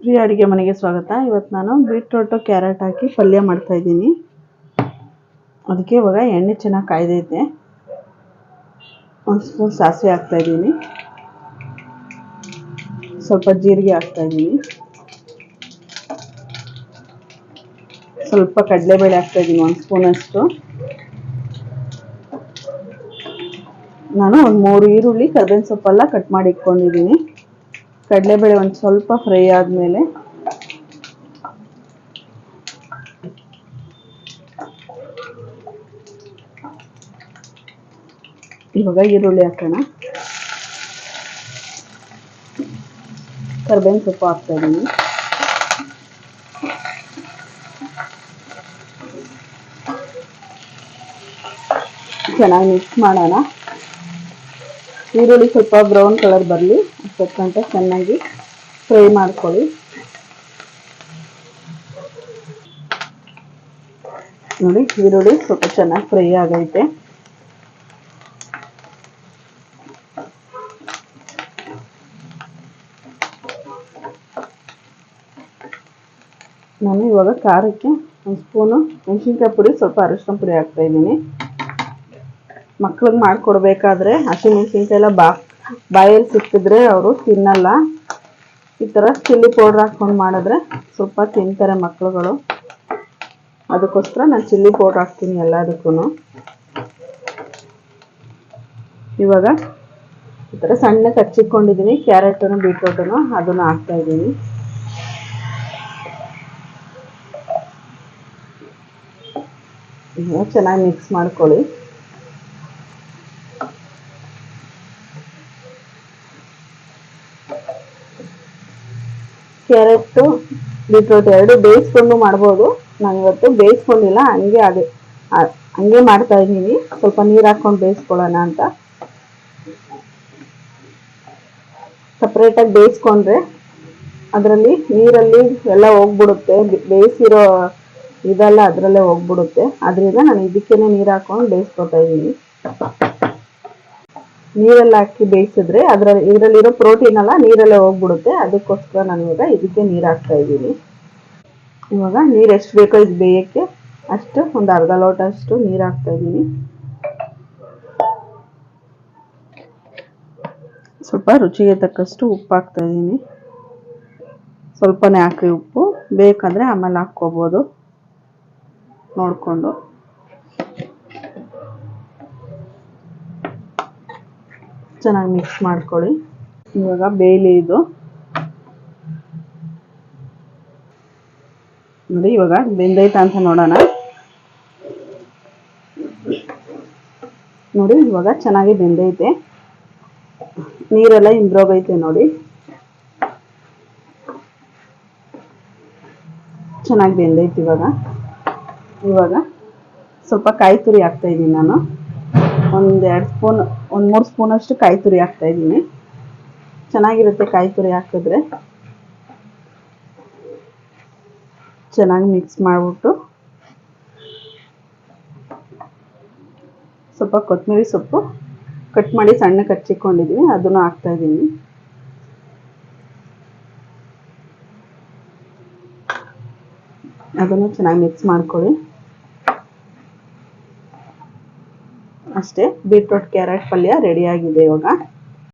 ಪ್ರಿಯ ಅಡುಗೆ ಮನೆಗೆ ಸ್ವಾಗತ. ಇವತ್ತು ನಾನು ಬೀಟ್ರೋಟು, ಕ್ಯಾರೆಟ್ ಹಾಕಿ ಪಲ್ಯ ಮಾಡ್ತಾ ಇದ್ದೀನಿ. ಅದಕ್ಕೆ ಇವಾಗ ಎಣ್ಣೆ ಚೆನ್ನಾಗಿ ಕಾಯ್ದೈತೆ. ಒಂದು ಸ್ಪೂನ್ ಸಾಸಿವೆ ಹಾಕ್ತಾ ಇದ್ದೀನಿ. ಸ್ವಲ್ಪ ಜೀರಿಗೆ ಹಾಕ್ತಾ ಇದ್ದೀನಿ. ಸ್ವಲ್ಪ ಕಡಲೆಬೇಳೆ ಹಾಕ್ತಾ ಇದ್ದೀನಿ, ಒಂದು ಸ್ಪೂನಷ್ಟು ನಾನು ಒಂದು ಮೂರು ಈರುಳ್ಳಿ, ಕರ್ಬೇವಿನ ಸೊಪ್ಪೆಲ್ಲ ಕಟ್ ಮಾಡಿ ಇಟ್ಕೊಂಡಿದ್ದೀನಿ. ಕಡಲೆಬೇಳೆ ಒಂದು ಸ್ವಲ್ಪ ಫ್ರೈ ಆದಮೇಲೆ ಇವಾಗ ಈರುಳ್ಳಿ ಹಾಕೋಣ. ಕರ್ಬೇವಿನ ಸೊಪ್ಪು ಹಾಕ್ತಾ ಇದ್ದೀನಿ ಚೆನ್ನಾಗಿ ಮಿಕ್ಸ್ ಮಾಡೋಣ. ಈರುಳ್ಳಿ ಸ್ವಲ್ಪ ಬ್ರೌನ್ ಕಲರ್ ಬರಲಿ ತಕ್ಕಂತ ಚೆನ್ನಾಗಿ ಫ್ರೈ ಮಾಡ್ಕೊಳ್ಳಿ. ನೋಡಿ, ಈರುಳ್ಳಿ ಸ್ವಲ್ಪ ಚೆನ್ನಾಗಿ ಫ್ರೈ ಆಗೈತೆ. ನಾನು ಇವಾಗ ಖಾರಕ್ಕೆ ಒಂದು ಸ್ಪೂನು ಮೆಣಸಿನ್ಕಾಯಿ ಪುಡಿ, ಸ್ವಲ್ಪ ಅರಿಶಿನ ಪುಡಿ ಹಾಕ್ತಾ ಇದ್ದೀನಿ. ಮಕ್ಳಿಗೆ ಮಾಡಿಕೊಡ್ಬೇಕಾದ್ರೆ ಹಸಿಮೆಣಸಿನ್ಕಾಯಿ ಎಲ್ಲ ಬಾ, ಬಾಯಲ್ಲಿ ಸಿಕ್ಕಿದ್ರೆ ಅವರು ತಿನ್ನಲ್ಲ. ಈ ಥರ ಚಿಲ್ಲಿ ಪೌಡ್ರ್ ಹಾಕ್ಕೊಂಡು ಮಾಡಿದ್ರೆ ಸ್ವಲ್ಪ ತಿಂತಾರೆ ಮಕ್ಳುಗಳು. ಅದಕ್ಕೋಸ್ಕರ ನಾನು ಚಿಲ್ಲಿ ಪೌಡ್ರ್ ಹಾಕ್ತೀನಿ ಎಲ್ಲದಕ್ಕೂ. ಇವಾಗ ಈ ಥರ ಸಣ್ಣಕ್ಕೆ ಹಚ್ಚಿಕೊಂಡಿದ್ದೀನಿ ಕ್ಯಾರೆಟನ್ನು ಬೀಟ್ರೋಟನ್ನು ಅದನ್ನು ಹಾಕ್ತಾ ಇದ್ದೀನಿ. ಚೆನ್ನಾಗಿ ಮಿಕ್ಸ್ ಮಾಡ್ಕೊಳ್ಳಿ. ಕ್ಯಾರೆಟು, ಬೀಟ್ರೋಟ್ ಎರಡು ಬೇಯಿಸ್ಕೊಂಡು ಮಾಡ್ಬೋದು. ನಾನು ಇವತ್ತು ಬೇಯಿಸ್ಕೊಂಡಿಲ್ಲ, ಹಂಗೆ ಅದೇ ಹಂಗೆ ಮಾಡ್ತಾ ಇದ್ದೀನಿ. ಸ್ವಲ್ಪ ನೀರು ಹಾಕ್ಕೊಂಡು ಬೇಯಿಸ್ಕೊಳ್ಳೋಣ ಅಂತ. ಸಪ್ರೇಟಾಗಿ ಬೇಯಿಸ್ಕೊಂಡ್ರೆ ಅದರಲ್ಲಿ ನೀರಲ್ಲಿ ಎಲ್ಲ ಹೋಗ್ಬಿಡುತ್ತೆ. ಬೇಯಿಸಿರೋ ಇದೆಲ್ಲ ಅದರಲ್ಲೇ ಹೋಗ್ಬಿಡುತ್ತೆ. ಅದರಿಂದ ನಾನು ಇದಕ್ಕೇನೆ ನೀರು ಹಾಕೊಂಡು ಬೇಯಿಸ್ಕೊತಾ ಇದ್ದೀನಿ. ನೀರೆಲ್ಲ ಹಾಕಿ ಬೇಯಿಸಿದ್ರೆ ಅದರಲ್ಲಿ ಇದರಲ್ಲಿರೋ ಪ್ರೋಟೀನ್ ಎಲ್ಲ ನೀರಲ್ಲೇ ಹೋಗ್ಬಿಡುತ್ತೆ. ಅದಕ್ಕೋಸ್ಕರ ನಾನು ಇವಾಗ ಇದಕ್ಕೆ ನೀರು ಹಾಕ್ತಾ ಇದ್ದೀನಿ. ಇವಾಗ ನೀರು ಎಷ್ಟು ಬೇಕೋ ಇದು ಬೇಯಕ್ಕೆ ಅಷ್ಟು ಒಂದು ಅರ್ಧ ಲೋಟ ಅಷ್ಟು ನೀರು ಹಾಕ್ತಾ ಇದ್ದೀನಿ. ಸ್ವಲ್ಪ ರುಚಿಗೆ ತಕ್ಕಷ್ಟು ಉಪ್ಪು ಹಾಕ್ತಾ ಇದ್ದೀನಿ. ಸ್ವಲ್ಪನೇ ಹಾಕಿ ಉಪ್ಪು. ಬೇಕಂದರೆ ಆಮೇಲೆ ಹಾಕ್ಕೋಬೋದು. ನೋಡಿಕೊಂಡು. ಚೆನ್ನಾಗಿ ಮಿಕ್ಸ್ ಮಾಡ್ಕೊಳ್ಳಿ. ಇವಾಗ ಬೇಲಿ ಇದು. ನೋಡಿ, ಇವಾಗ ಬೆಂದೈತಾ ಅಂತ ನೋಡೋಣ. ನೋಡಿ, ಇವಾಗ ಚೆನ್ನಾಗಿ ಬೆಂದೈತೆ ನೀರೆಲ್ಲ ಇಂಬ್ರೋಗೈತೆ ನೋಡಿ. ಚೆನ್ನಾಗಿ ಬೆಂದೈತೆ ಇವಾಗ. ಇವಾಗ ಸ್ವಲ್ಪ ಕಾಯಿ ತುರಿ ಹಾಕ್ತಾ ಇದ್ದೀನಿ ನಾನು. ಒಂದು ಎರಡು ಸ್ಪೂನ್, ಒಂದು ಮೂರು ಸ್ಪೂನಷ್ಟು ಕಾಯಿ ತುರಿ ಹಾಕ್ತಾ ಇದ್ದೀನಿ. ಚೆನ್ನಾಗಿರುತ್ತೆ ಕಾಯಿ ತುರಿ ಹಾಕಿದ್ರೆ. ಚೆನ್ನಾಗಿ ಮಿಕ್ಸ್ ಮಾಡಿಬಿಟ್ಟು. ಸ್ವಲ್ಪ ಕೊತ್ತಂಬರಿ ಸೊಪ್ಪು. ಕಟ್ ಮಾಡಿ ಸಣ್ಣ ಕಚ್ಚಿಕೊಂಡಿದ್ದೀನಿ ಅದನ್ನು ಹಾಕ್ತಾ ಇದ್ದೀನಿ. ಅದನ್ನು ಚೆನ್ನಾಗಿ ಮಿಕ್ಸ್ ಮಾಡ್ಕೊಳ್ಳಿ. ಅಷ್ಟೇ ಬೀಟ್ರೋಟ್ ಕ್ಯಾರೆಟ್ ಪಲ್ಯ ರೆಡಿಯಾಗಿದೆ ಇವಾಗ.